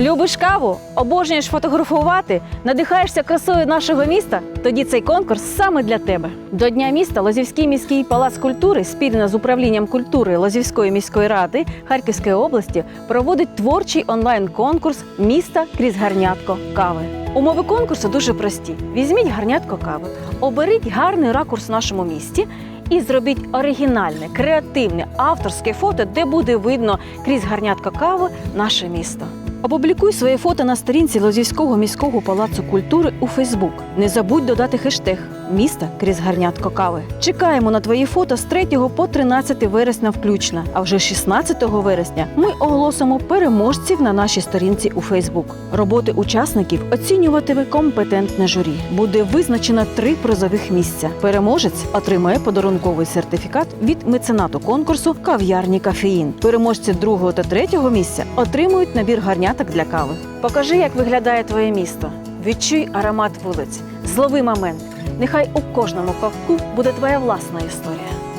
Любиш каву, обожнюєш фотографувати, надихаєшся красою нашого міста? Тоді цей конкурс саме для тебе. До Дня міста Лозівський міський палац культури спільно з управлінням культури Лозівської міської ради Харківської області проводить творчий онлайн-конкурс Міста крізь гарнятко кави. Умови конкурсу дуже прості: візьміть гарнятко кави, оберіть гарний ракурс в нашому місті і зробіть оригінальне, креативне, авторське фото, де буде видно крізь гарнятко кави наше місто. Опублікуй своє фото на сторінці Лозівського міського палацу культури у Фейсбук. Не забудь додати хештег Міста крізь гарнятко кави. Чекаємо на твої фото з 3 по 13 вересня включно. А вже 16 вересня ми оголосимо переможців на нашій сторінці у Фейсбук. Роботи учасників оцінюватиме компетентне журі. Буде визначено три призових місця. Переможець отримає подарунковий сертифікат від меценату конкурсу Кав'ярні Кафеїн. Переможці другого та третього місця отримують набір гарняток для кави. Покажи, як виглядає твоє місто. Відчуй аромат вулиць, злови момент. Нехай у кожному ковку буде твоя власна історія.